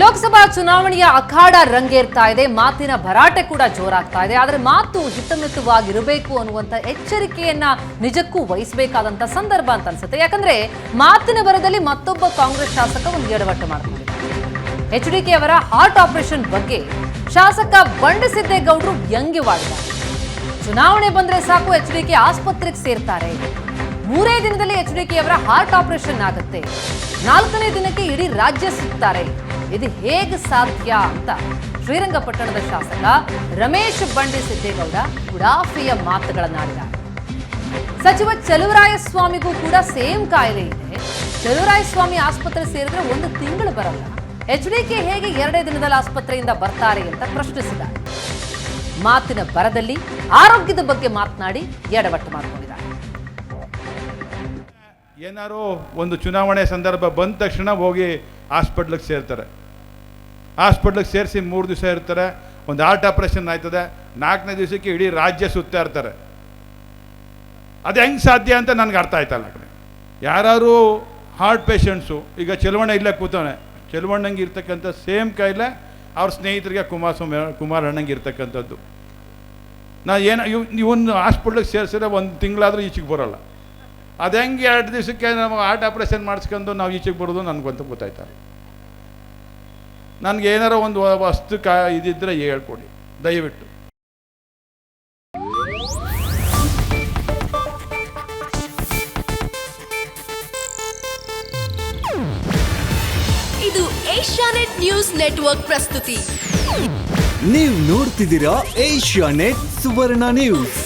ಲೋಕಸಭಾ ಚುನಾವಣೆಯ ಅಖಾಡ ರಂಗೇರ್ತಾ ಇದೆ. ಮಾತಿನ ಭರಾಟೆ ಕೂಡ ಜೋರಾಗ್ತಾ ಇದೆ. ಆದರೆ ಮಾತು ಹಿತಮಿತವಾಗಿರಬೇಕು ಅನ್ನುವಂತ ಎಚ್ಚರಿಕೆಯನ್ನ ನಿಜಕ್ಕೂ ವಹಿಸಬೇಕಾದಂತ ಸಂದರ್ಭ ಅಂತ ಅನ್ಸುತ್ತೆ. ಯಾಕಂದ್ರೆ ಮಾತಿನ ಬರದಲ್ಲಿ ಮತ್ತೊಬ್ಬ ಕಾಂಗ್ರೆಸ್ ಶಾಸಕ ಒಂದು ಎಡವಟ್ಟು ಮಾಡ್ತಾರೆ ಎಚ್ ಡಿ ಕೆ ಅವರ ಹಾರ್ಟ್ ಆಪರೇಷನ್ ಬಗ್ಗೆ ಶಾಸಕ ಬಂಡಸಿದ್ದೇಗೌಡರು ವ್ಯಂಗ್ಯವಾಡಿದ್ದಾರೆ. ಚುನಾವಣೆ ಬಂದ್ರೆ ಸಾಕು ಎಚ್ ಡಿ ಕೆ ಆಸ್ಪತ್ರೆಗೆ ಸೇರ್ತಾರೆ. ಮೂರೇ ದಿನದಲ್ಲಿ ಎಚ್ ಡಿ ಕೆ ಅವರ ಹಾರ್ಟ್ ಆಪರೇಷನ್ ಆಗುತ್ತೆ. ನಾಲ್ಕನೇ ದಿನಕ್ಕೆ ಇಡೀ ರಾಜ್ಯ ಸುತ್ತಾರೆ ಇದು ಹೇಗೆ ಸಾಧ್ಯ ಅಂತ ಶ್ರೀರಂಗಪಟ್ಟಣದ ಶಾಸಕ ರಮೇಶ್ ಬಂಡಿ ಸಿದ್ದೇಗೌಡ ಉಡಾಫಿಯ ಮಾತುಗಳನ್ನಾಡಿದ ಸಚಿವ ಚಲುವರಾಯಸ್ವಾಮಿಗೂ ಕೂಡ ಸೇಮ್ ಕಾಯಿಲೆ ಇದೆ. ಚಲುವರಾಯಸ್ವಾಮಿ ಆಸ್ಪತ್ರೆ ಸೇರಿದ್ರೆ ಒಂದು ತಿಂಗಳು ಬರಲ್ಲ. ಎಚ್ ಡಿ ಕೆ ಹೇಗೆ ಎರಡೇ ದಿನದಲ್ಲಿ ಆಸ್ಪತ್ರೆಯಿಂದ ಬರ್ತಾರೆ ಅಂತ ಪ್ರಶ್ನಿಸಿದ್ದಾರೆ. ಮಾತಿನ ಬರದಲ್ಲಿ ಆರೋಗ್ಯದ ಬಗ್ಗೆ ಮಾತನಾಡಿ ಎಡವಟ್ಟು ಮಾಡಿಕೊಂಡಿದ್ದಾರೆ. ಏನಾರು ಒಂದು ಚುನಾವಣೆ ಸಂದರ್ಭ ಬಂದ ತಕ್ಷಣ ಹೋಗಿ ಹಾಸ್ಪಿಟ್ಲಿಗೆ ಸೇರ್ತಾರೆ. ಹಾಸ್ಪಿಟ್ಲಿಗೆ ಸೇರಿಸಿ ಮೂರು ದಿವಸ ಇರ್ತಾರೆ, ಒಂದು ಹಾರ್ಟ್ ಆಪ್ರೇಷನ್ ಆಯ್ತದೆ, ನಾಲ್ಕನೇ ದಿವಸಕ್ಕೆ ಇಡೀ ರಾಜ್ಯ ಸುತ್ತಾ ಇರ್ತಾರೆ. ಅದು ಹೆಂಗೆ ಸಾಧ್ಯ ಅಂತ ನನಗೆ ಅರ್ಥ ಆಯ್ತಲ್ಲ ಕಡೆ. ಯಾರು ಹಾರ್ಟ್ ಪೇಷಂಟ್ಸು, ಈಗ ಚೆಲುವಣ್ಣ ಇಲ್ಲೇ ಕೂತವನೆ, ಚೆಲುವಣ್ಣಂಗೆ ಇರ್ತಕ್ಕಂಥ ಸೇಮ್ ಕಾಯಿಲೆ ಅವ್ರ ಸ್ನೇಹಿತರಿಗೆ ಕುಮಾರಸ್ವಾಮಿ ಕುಮಾರ್ ಅಣ್ಣಂಗೆ ಇರ್ತಕ್ಕಂಥದ್ದು. ನಾ ಏನು, ಇವ್, ಇವನು ಹಾಸ್ಪಿಟ್ಲಿಗೆ ಸೇರಿಸಿದ್ರೆ ಒಂದು ತಿಂಗಳಾದರೂ ಈಚೆಗೆ ಬರೋಲ್ಲ. ಅದು ಹೆಂಗೆ ಎರಡು ದಿವಸಕ್ಕೆ ನಾವು ಹಾರ್ಟ್ ಆಪ್ರೇಷನ್ ಮಾಡಿಸ್ಕೊಂಡು ನಾವು ಈಚೆಗೆ ಬರೋದು ನನಗಂತೂ ಗೊತ್ತಾಯ್ತಲ್ಲ ನನಗೆ ಏನಾರ ಒಂದು ವಸ್ತು ಕ ಇದಿದ್ದರೆ ಹೇಳ್ಕೊಡಿ ದಯವಿಟ್ಟು. ಇದು ಏಷ್ಯಾನೆಟ್ ನ್ಯೂಸ್ ನೆಟ್ವರ್ಕ್ ಪ್ರಸ್ತುತಿ. ನೀವು ನೋಡ್ತಿದ್ದೀರಾ ಏಷ್ಯಾನೆಟ್ ಸುವರ್ಣ ನ್ಯೂಸ್.